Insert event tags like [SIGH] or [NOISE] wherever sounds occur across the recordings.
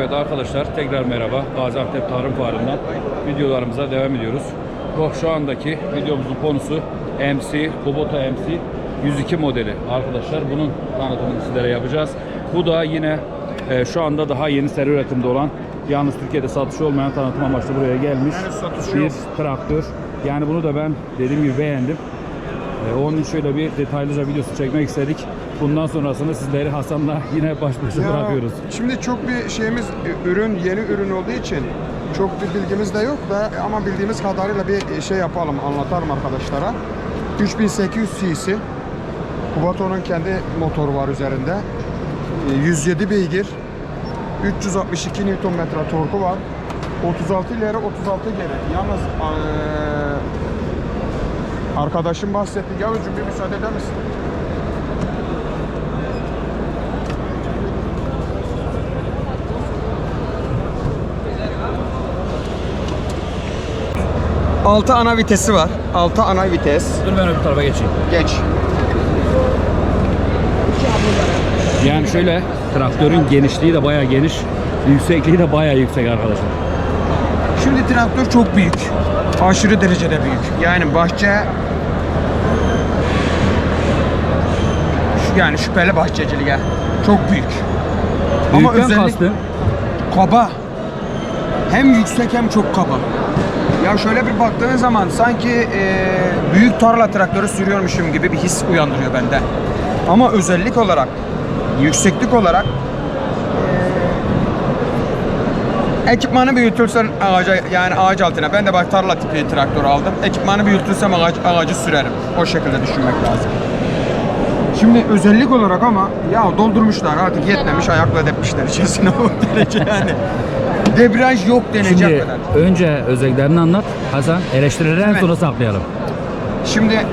Evet arkadaşlar tekrar merhaba. Gaziantep Tarım Fuarı'ndan videolarımıza devam ediyoruz. Bu şu andaki videomuzun konusu MC, Kubota MC 102 modeli arkadaşlar. Bunun tanıtımını sizlere yapacağız. Bu da yine e, şu anda daha yeni seri üretimde olan yalnız Türkiye'de satışı olmayan tanıtım amaçlı buraya gelmiş Yani bir traktör. Yani bunu da ben dediğim gibi beğendim. E, onun için şöyle bir detaylıca videosu çekmek istedik. Bundan sonrasını sizleri Hasan'la yine baş başa Ya, bırakıyoruz. Şimdi çok bir şeyimiz e, ürün yeni ürün olduğu için çok bir bilgimiz de yok da ama bildiğimiz kadarıyla bir şey yapalım anlatalım arkadaşlara. 3800 cc Kubato'nun kendi motoru var üzerinde. E, 107 beygir 362 Nm torku var. 36 ileri 36 geri. Yalnız eee, arkadaşım bahsetti. Yavrucuğum bir müsaade eder misin? Altı ana vitesi var. Altı ana vites. Dur ben öbür tarafa geçeyim. Geç. Yani şöyle traktörün genişliği de bayağı geniş, yüksekliği de bayağı yüksek arkadaşlar. Şimdi traktör çok büyük. Aşırı derecede büyük. Yani bahçe Şu- yani şüpheli bahçeciliğe çok büyük. Ama Büyükten özellik kastın kaba. Hem yüksek hem çok kaba. Ya şöyle bir baktığın zaman sanki e, büyük tarla traktörü sürüyormuşum gibi bir his uyandırıyor bende. Ama özellik olarak, yükseklik olarak e, ekipmanı büyütülsen ağaca yani ağaç altına. Ben de bak tarla tipi traktör aldım. Ekipmanı büyütülsem ağaç, ağacı sürerim. O şekilde düşünmek lazım. Şimdi özellik olarak ama ya doldurmuşlar artık yetmemiş ayakla depmişler içerisine o derece yani. Debriyaj yok denecek Şimdi kadar. önce özelliklerini anlat Hasan. Eleştirileri en Evet. sona saklayalım. Şimdi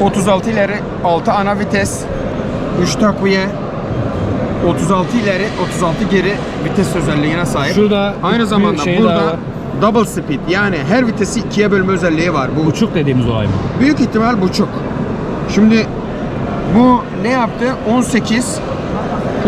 36 ileri 6 ana vites 3 takviye 36 ileri 36 geri vites özelliğine sahip. Şurada Aynı bir zamanda şey daha burada var. double speed yani her vitesi ikiye bölme özelliği var. Bu Uçuk dediğimiz olay mı? Büyük ihtimal buçuk. Şimdi bu ne yaptı? 18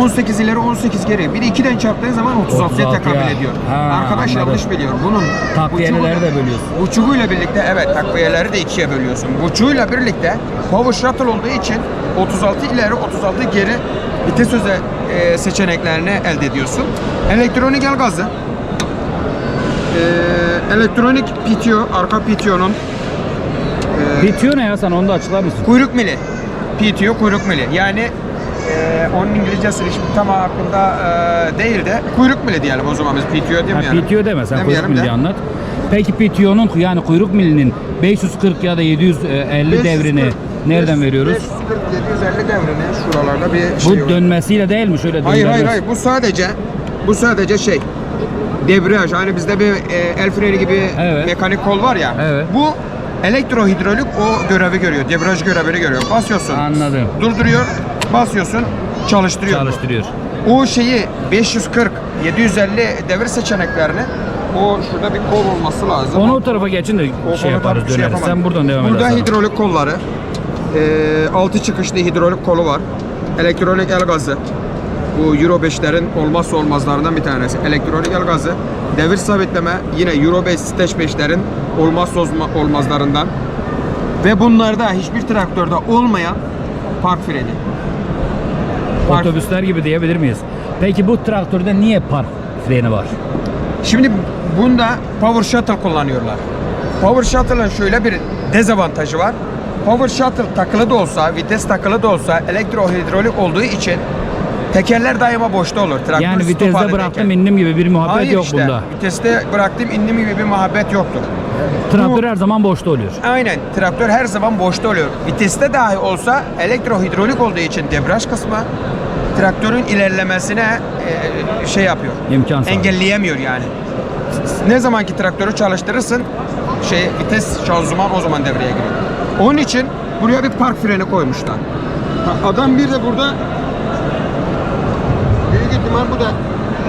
18 ileri 18 geri. Bir de 2'den çarptığın zaman 36'ya 36'ya. tekabül ediyor. Ha, Arkadaş anladım. yanlış biliyor. Bunun Takviyeleri de bölüyorsun. Buçuğuyla birlikte evet takviyeleri de ikiye bölüyorsun. Buçuğuyla birlikte power shuttle olduğu için 36 ileri 36 geri vites öze e, seçeneklerini elde ediyorsun. Elektronik el gazı. E, elektronik PTO, arka PTO'nun Bitiyor ne ya sen onu da açıklar mısın? Kuyruk mili. PTO kuyruk mili. Yani e, onun İngilizcesi şimdi tam hakkında e, değil de kuyruk mili diyelim o zaman biz PTO Ha, demeyelim. PTO deme sen kuyruk mili de. anlat. Peki PTO'nun yani kuyruk milinin 540 ya da 750 devrini 540, nereden veriyoruz? 540 750 devrini şuralarda bir Bu şey var. dönmesiyle değil mi? Şöyle Hayır hayır hayır bu sadece bu sadece şey debriyaj hani bizde bir e, el freni gibi Evet. mekanik kol var ya. Evet. Bu elektrohidrolik o görevi görüyor. Debriyaj görevini görüyor. Basıyorsun. Anladım. Durduruyor. Basıyorsun. Çalıştırıyor. Çalıştırıyor. O şeyi 540 750 devir seçeneklerini o şurada bir kol olması lazım. Onu o tarafa geçin de O şey yaparız şey döneriz. Sen buradan devam Burada edersin. hidrolik kolları. E, altı çıkışlı hidrolik kolu var. Elektronik el gazı. Bu Euro 5'lerin olmazsa olmazlarından bir tanesi. Elektronik el gazı. Devir sabitleme yine Euro 5 Stage 5'lerin olmazsa olma- olmazlarından. Ve bunlarda hiçbir traktörde olmayan park freni. Park- Otobüsler gibi diyebilir miyiz? Peki bu traktörde niye park freni var? Şimdi bunda Power Shuttle kullanıyorlar. Power Shuttle'ın şöyle bir dezavantajı var. Power Shuttle takılı da olsa, vites takılı da olsa elektrohidrolik olduğu için tekerler daima boşta olur. Traktör Yani viteste bıraktım indim gibi bir muhabbet Hayır yok işte, bunda. Viteste bıraktım indim gibi bir muhabbet yoktur. Traktör her zaman boşta oluyor. Aynen. Traktör her zaman boşta oluyor. Viteste dahi olsa elektrohidrolik olduğu için debriyaj kısmı traktörün ilerlemesine e, şey yapıyor. İmkan sağlıyor. Engelleyemiyor yani. Ne zaman ki traktörü çalıştırırsın şey vites şanzıman o zaman devreye giriyor. Onun için buraya bir park freni koymuşlar. Adam bir de burada büyük ihtimal bu da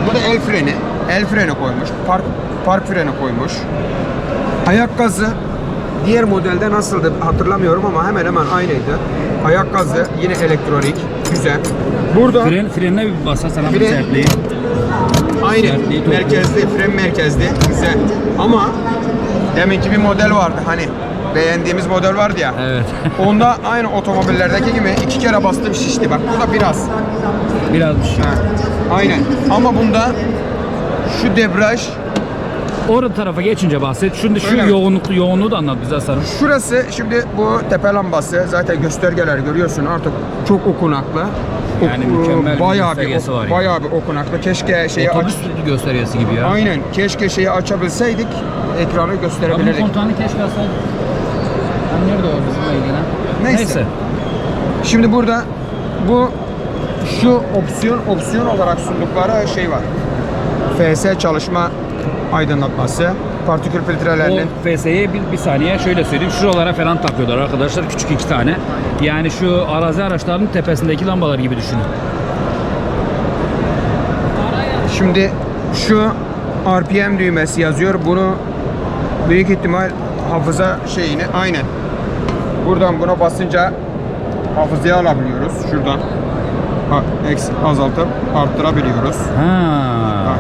bu da el freni. El freni koymuş. Park park freni koymuş. Ayak gazı diğer modelde nasıldı hatırlamıyorum ama hemen hemen aynıydı. Ayak gazı yine elektronik. Güzel. Burada Fren, frenine bir basa sana bir Fren- sertleyin. Aynı Sertliği merkezli, fren merkezli. Güzel. Ama deminki bir model vardı hani beğendiğimiz model vardı ya. Evet. [LAUGHS] Onda aynı otomobillerdeki gibi iki kere bastım şişti. Bak bu da biraz. Biraz bir şey. Ha, Aynen. Ama bunda şu debriyaj Orada tarafa geçince bahset. Şu, şu Öyle yoğunluklu yoğunluğu da anlat bize Hasan'ım. Şurası şimdi bu tepe lambası zaten göstergeler görüyorsun artık çok okunaklı. Yani mükemmel bir bayağı göstergesi ok- var yani. Bayağı bir okunaklı. Keşke şeyi aç, Otobüs göstergesi gibi ya. aynen keşke şeyi açabilseydik ekranı Ya bunun gösterebilirdik. kontağını keşke alsaydık. Nerede o bizimle ilgilenen? Neyse. Neyse. Şimdi burada bu şu opsiyon opsiyon olarak sundukları şey var. FS çalışma aydınlatması, partikül O filtrelerinin FS'ye bir, bir saniye şöyle söyleyeyim. Şuralara falan takıyorlar arkadaşlar. Küçük iki tane. Yani şu arazi araçlarının tepesindeki lambalar gibi düşünün. Şimdi şu RPM düğmesi yazıyor. Bunu büyük ihtimal hafıza şeyini aynen. Buradan buna basınca hafızaya alabiliyoruz. Şuradan ha, eks, azaltıp arttırabiliyoruz. Ha.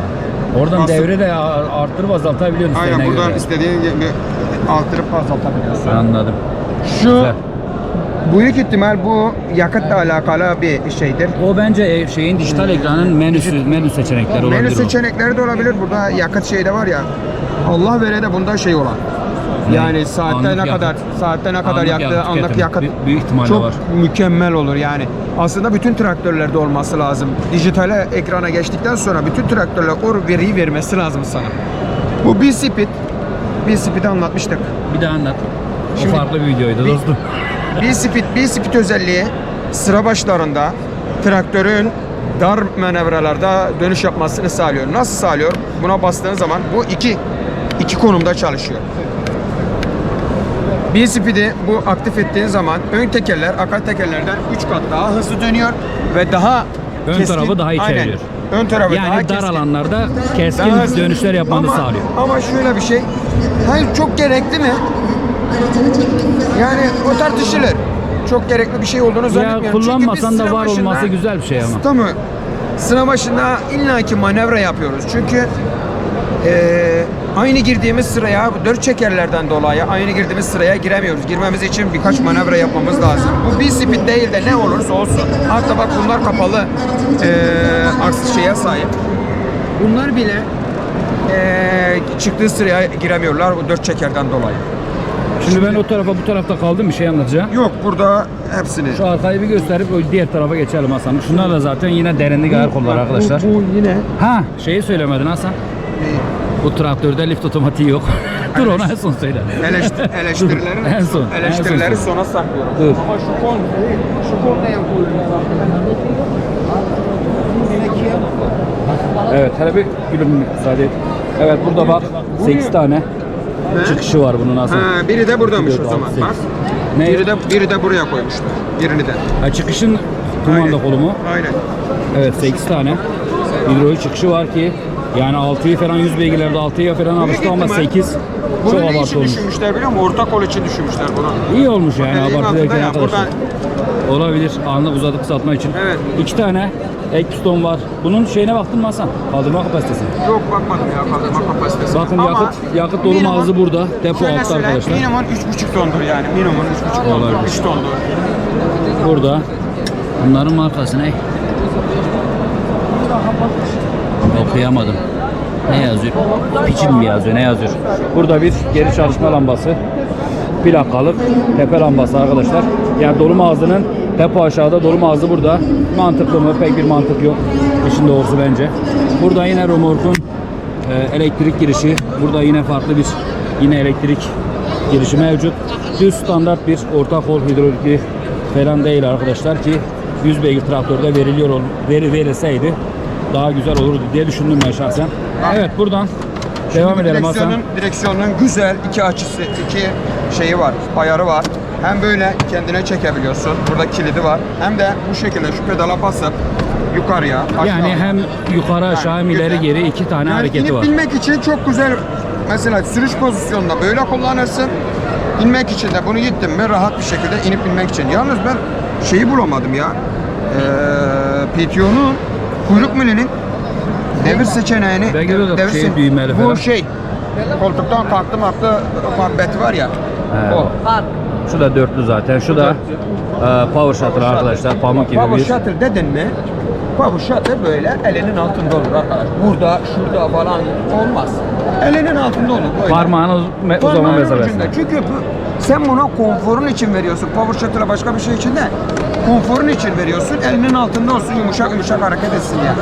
Oradan Nasıl? devre de arttırıp azaltabiliyorsun. Aynen buradan göre. istediğin gibi arttırıp azaltabiliyorsun. Anladım. Şu Güzel. büyük ihtimal bu yakıtla alakalı bir şeydir. O bence e, şeyin dijital ekranın menüsü, menü seçenekleri olabilir. Menü o. seçenekleri de olabilir. Burada yakıt şeyde var ya. Allah vere de bunda şey olan. Yani saatte ne kadar saatte ne kadar yaktığı yakıt anlık tüketimi. yakıt Büyük- büyük ihtimalle çok var. mükemmel olur yani. Aslında bütün traktörlerde olması lazım. Dijitale ekrana geçtikten sonra bütün traktörler o veriyi vermesi lazım sana. Bu bir speed. Bir speed anlatmıştık. Bir daha anlat. Şimdi- o farklı bir videoydu dostum. Bir speed, bir speed özelliği sıra başlarında traktörün dar manevralarda dönüş yapmasını sağlıyor. Nasıl sağlıyor? Buna bastığın zaman bu iki iki konumda çalışıyor. Bir speed'i bu aktif ettiğin zaman ön tekerler arka tekerlerden 3 kat daha hızlı dönüyor ve daha Ön tarafı daha. Aynen. Ön tarafı daha Yani dar keskin. alanlarda keskin Daha hızlı. dönüşler yapmanı ama, sağlıyor. Ama şöyle bir şey. Hayır çok gerekli mi? Yani o tartışılır. Çok gerekli bir şey olduğunu Ya zannetmiyorum. Çünkü kullanmasan da var olması güzel bir şey ama. Tabii. Sıra başında illaki manevra yapıyoruz. Çünkü eee, aynı girdiğimiz sıraya, dört çekerlerden dolayı aynı girdiğimiz sıraya giremiyoruz. Girmemiz için birkaç manevra yapmamız lazım. Bu bir speed değil de ne olursa olsun. Hatta bak bunlar kapalı eee aks şeye sahip. Bunlar bile eee, çıktığı sıraya giremiyorlar bu dört çekerden dolayı. Şimdi ben o tarafa bu tarafta kaldım bir şey anlatacağım. Yok burada hepsini. Şu arkayı bir gösterip o diğer tarafa geçelim Hasan. Şunlar da zaten yine derinlik ayar kolları arkadaşlar. Bu, bu yine Ha şeyi söylemedin Hasan. Bu traktörde lift otomatiği yok. [LAUGHS] Dur onu en son söyle. Eleştir, [LAUGHS] eleştirileri, En son, en eleştirileri son. sona saklıyorum. Dur. Ama şu kol, şu kol ne yapıyor? Evet hele bir gülüm müsaade et. Evet burada bak 8 tane çıkışı var bunun Hasan. Ha, biri de buradaymış o zaman. Bak. Ne? Biri de biri de buraya koymuşlar. Birini de. Ha, çıkışın kumanda Aynen. kolu mu? Aynen. Evet 8 tane hidrolik çıkışı var ki yani 6'yı falan 100 beygirlerde 6'ya falan alıştı ama ihtimal 8 çok Bunu ne abartı için olmuş. düşünmüşler biliyor musun? Orta kol için düşünmüşler bunu. İyi olmuş yani Dediğim abartı altında derken ya, arkadaşlar. buradan- Olabilir anlık uzatıp satma için. Evet. İki tane ek piston var. Bunun şeyine baktın mı Hasan? Kaldırma kapasitesi. Yok bakmadım ya kaldırma kapasitesi. Bakın Ama yakıt yakıt dolum minimum- ağzı burada. Depo Şöyle altta söyleyeyim, arkadaşlar. Minimum 3,5 tondur yani. Minimum 3,5 tondur. Olabilir. 3 tondur. Burada. Bunların markası ne? Okuyamadım. Ne yazıyor? Piçin mi yazıyor? Ne yazıyor? Burada bir geri çalışma lambası. Plakalık tepe lambası arkadaşlar. Yani dolum ağzının depo aşağıda, dolum ağzı burada. Mantıklı mı? Pek bir mantık yok. İşin doğrusu bence. Burada yine remorkun e, elektrik girişi. Burada yine farklı bir yine elektrik girişi mevcut. Düz standart bir orta kol hidrolikli falan değil arkadaşlar ki 100 beygir traktörde veriliyor veri verilseydi daha güzel olurdu diye düşündüm ben şahsen. Evet buradan devam edelim Hasan. Direksiyonun, güzel iki açısı, iki şeyi var, ayarı var. Hem böyle kendine çekebiliyorsun. Burada kilidi var. Hem de bu şekilde şu pedala basıp yukarıya, aşağı. Yani hem yukarı aşağı hem ileri güzel. geri iki tane Yani hareketi inip var. binmek için çok güzel. Mesela sürüş pozisyonunda böyle kullanırsın. İnmek için de bunu gittim mi rahat bir şekilde inip binmek için. Yalnız ben şeyi bulamadım ya. Ee, PTO'nun kuyruk milinin devir seçeneğini Ben görüyorum, devir şey, düğmeli Bu falan. şey koltuktan kalktım attı muhabbeti var ya. He. O. Şu da dörtlü zaten. Şu da e, power shutter arkadaşlar. Pamuk gibi Power bir. shuttle dedin mi? Power shuttle böyle elinin altında olur arkadaş. Burada, şurada falan olmaz. Elinin altında olur böyle. Parmağını me- uzama mesafesinde. Çünkü bu, sen buna konforun için veriyorsun. Power shuttle'a başka bir şey için de konforun için veriyorsun. Elinin altında olsun yumuşak yumuşak hareket etsin ya.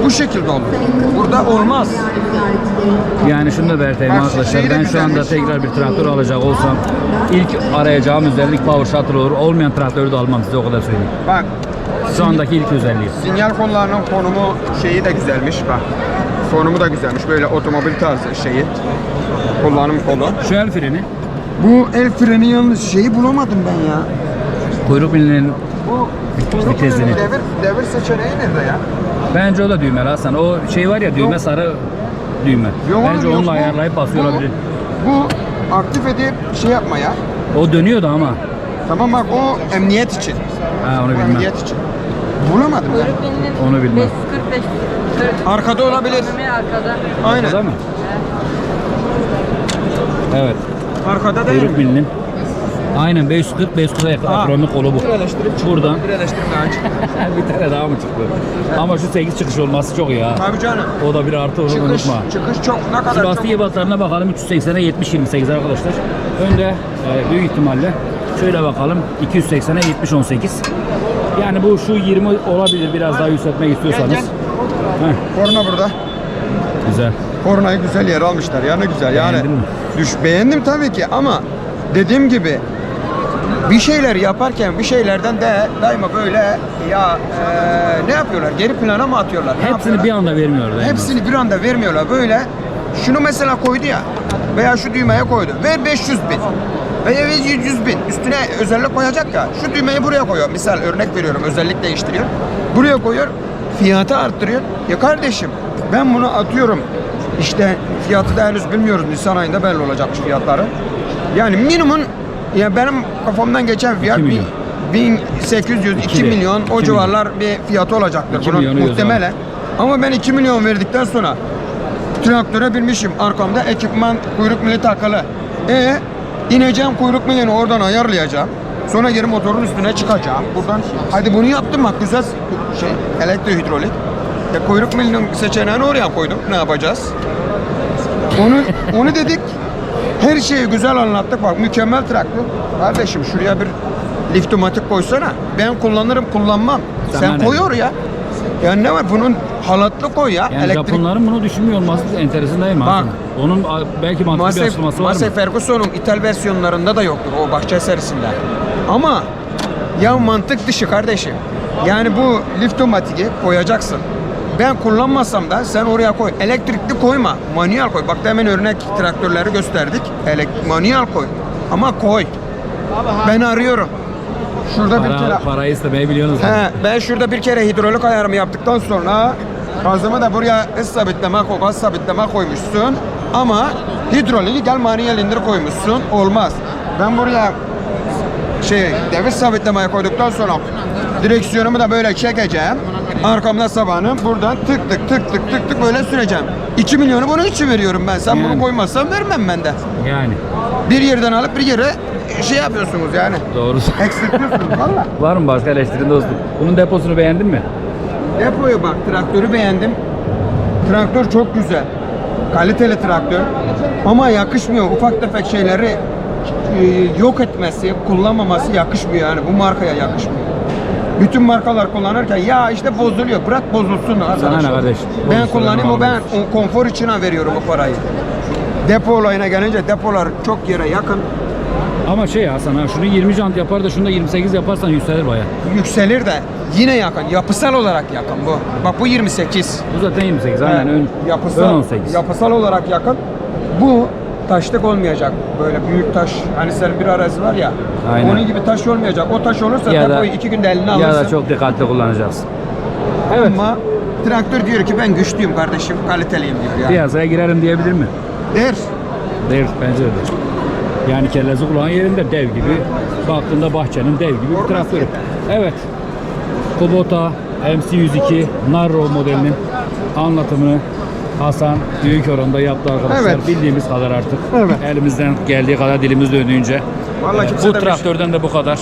Bu bu şekilde olur. Burada olmaz. Yani şunu da belirteyim Bak, arkadaşlar. şeyi de Ben şu anda güzelmiş. tekrar bir traktör alacak olsam ilk arayacağım özellik power shutter olur. Olmayan traktörü de almam size o kadar söyleyeyim. Bak Şu andaki ilk özelliği. sinyal kollarının konumu şeyi de güzelmiş bak. Konumu da güzelmiş. Böyle otomobil tarzı şeyi. Kullanım kolu. Şu el freni Bu el freni yalnız şeyi bulamadım ben ya. Kuyruk milinin Bu Vitesini. devir, devir seçeneği nerede ya? bence o da düğme Hasan. O şey var ya düğme Yok. sarı düğme. Yok bence oğlum, yok. onunla Bu- ayarlayıp basıyor bu- olabilir. Bu aktif edip şey yapma ya. O dönüyordu ama. Tamam bak o emniyet için. Ha onu Bu bilmem. emniyet için. Bulamadım ya. Onu bilmem. 545 Arkada olabilir. arkada. Aynen. Orada mı? Evet. Arkada değil Kuyruk mi? milinin. Aynen 540 540'a yakın Aa. akronik kolu bu. Birleştirip Buradan [LAUGHS] bir tane daha mı çıktı? Ama şu 8 çıkış olması çok ha. Tabii canım. O da bir artı onu Çıkış, unutma. çıkış çok ne kadar çok. lastik ebatlarına bakalım 380'e 70 28 arkadaşlar. Önde e, büyük ihtimalle şöyle bakalım 280'e 70 18. Yani bu şu 20 olabilir biraz daha yükseltmek istiyorsanız. Gel, Heh, Korna burada. güzel. Kornayı güzel yer almışlar. Yani güzel. Yani Beğendin mi? düş beğendim tabii ki ama dediğim gibi bir şeyler yaparken bir şeylerden de daima böyle ya eee, ne yapıyorlar? Geri plana mı atıyorlar? Ne Hepsini yapıyorlar? bir anda vermiyor da. Hepsini bir anda vermiyorlar. Böyle şunu mesela koydu ya veya şu düğmeye koydu. Ver 500 bin. Veya ver 100 bin. Üstüne özellik koyacak ya. Şu düğmeyi buraya koyuyor. Misal örnek veriyorum. Özellik değiştiriyor. Buraya koyuyor. Fiyatı arttırıyor. Ya kardeşim ben bunu atıyorum. İşte fiyatı da henüz bilmiyoruz. Nisan ayında belli olacakmış fiyatları. Yani minimum ya benim kafamdan geçen fiyat İki milyon. 1800 2 İki de. milyon o civarlar bir fiyatı olacaktır. Bunun muhtemelen. Ama ben 2 milyon verdikten sonra traktöre binmişim. Arkamda ekipman kuyruk mili takılı. E ineceğim kuyruk milini oradan ayarlayacağım. Sonra geri motorun üstüne çıkacağım. Buradan hadi bunu yaptım bak güzel şey elektrohidrolik. E, kuyruk milinin seçeneğini oraya koydum. Ne yapacağız? Onu onu dedik. Her şeyi güzel anlattık. Bak mükemmel traktör. Kardeşim şuraya bir liftomatik koysana. Ben kullanırım kullanmam. Sen ne? koy oraya. Yani ne var bunun halatlı koy ya. Yani Japonların bunu düşünmüyor olması enteresan değil mi? Bak. aslında? Onun belki mantıklı bir Massey, açıklaması var Massey? Ferguson'un ithal versiyonlarında da yoktur o bahçe serisinde. Ama ya mantık dışı kardeşim. Yani bu liftomatiği koyacaksın. Ben kullanmasam da sen oraya koy. Elektrikli koyma. Manuel koy. Bak demin örnek traktörleri gösterdik. Elek manuel koy. Ama koy. Ben arıyorum. Şurada bir Para, kere parayı istemeyi biliyorsunuz. He, ben şurada bir kere hidrolik ayarımı yaptıktan sonra gazımı da buraya sabitleme, ko- gaz sabitleme koymuşsun. Ama hidroliği gel manuel indir koymuşsun. Olmaz. Ben buraya şey devir sabitlemeye koyduktan sonra direksiyonumu da böyle çekeceğim. Arkamda sabanım buradan tık tık tık tık tık tık böyle süreceğim. 2 milyonu bunun için veriyorum ben. Sen Yani. bunu koymazsan vermem ben de. Yani Bir yerden alıp bir yere şey yapıyorsunuz yani. doğrusu. Eksiltiyorsunuz [LAUGHS] valla. var mı başka eleştirin dostum? Bunun deposunu beğendin mi? Depoyu bak traktörü beğendim. Traktör çok güzel. Kaliteli traktör. Ama yakışmıyor. Ufak tefek şeyleri e, yok etmesi, kullanmaması yakışmıyor yani. Bu markaya yakışmıyor. Bütün markalar kullanırken ya işte bozuluyor. Bırak bozulsun arkadaşlar. ne kardeş? Ben Bozulsun, kullanayım o ben o konfor için veriyorum o parayı. Depo olayına gelince depolar çok yere yakın. Ama şey Hasan ha şunu 20 jant yapar da şunu da 28 yaparsan yükselir baya. Yükselir de yine yakın. Yapısal olarak yakın bu. Bak bu 28. Bu zaten 28 aynen ön, yapısal, ön 18. yapısal olarak yakın. Bu taşlık olmayacak. Böyle büyük taş. Hani senin bir arazi var ya. Aynen. Onun gibi taş olmayacak. O taş olursa Ya da- iki günde eline alırsın. ya da çok dikkatli kullanacağız. Evet. Ama traktör diyor ki ben güçlüyüm kardeşim, kaliteliyim diyor yani. Piyasaya girerim diyebilir mi? Der. Der bence de. Yani kellesi kulağın yerinde dev gibi. Baktığında bahçenin dev gibi bir traktörü. Evet. Kubota MC102 Narro modelinin anlatımını Hasan büyük oranda yaptı arkadaşlar. Evet. Bildiğimiz kadar artık. Evet. Elimizden geldiği kadar dilimiz döndüğünce. Vallahi bu demiş- traktörden de bu kadar.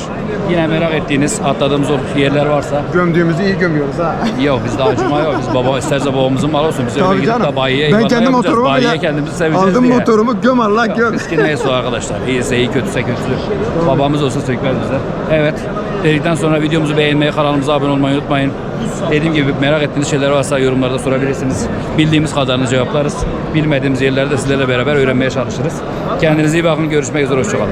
Yine merak ettiğiniz, atladığımız o yerler varsa Gömdüğümüzü iyi gömüyoruz ha. yok bizde acıma yok. Biz baba isterse babamızın malı olsun. Biz Tabii gidip canım. de bayiye Ben eyvallah kendi yapacağız. motorumu Bayiye kendimizi seveceğiz aldım diye. motorumu göm Allah göm. Biz ki neyse arkadaşlar. İyiyse iyi, kötüse kötüsü. Babamız olsa sökmez bize. Evet. Dedikten sonra videomuzu beğenmeyi, kanalımıza abone olmayı unutmayın. Dediğim gibi merak ettiğiniz şeyler varsa yorumlarda sorabilirsiniz. Bildiğimiz kadarını cevaplarız. Bilmediğimiz yerlerde sizlerle beraber öğrenmeye çalışırız. Kendinize iyi bakın. Görüşmek üzere. Hoşçakalın.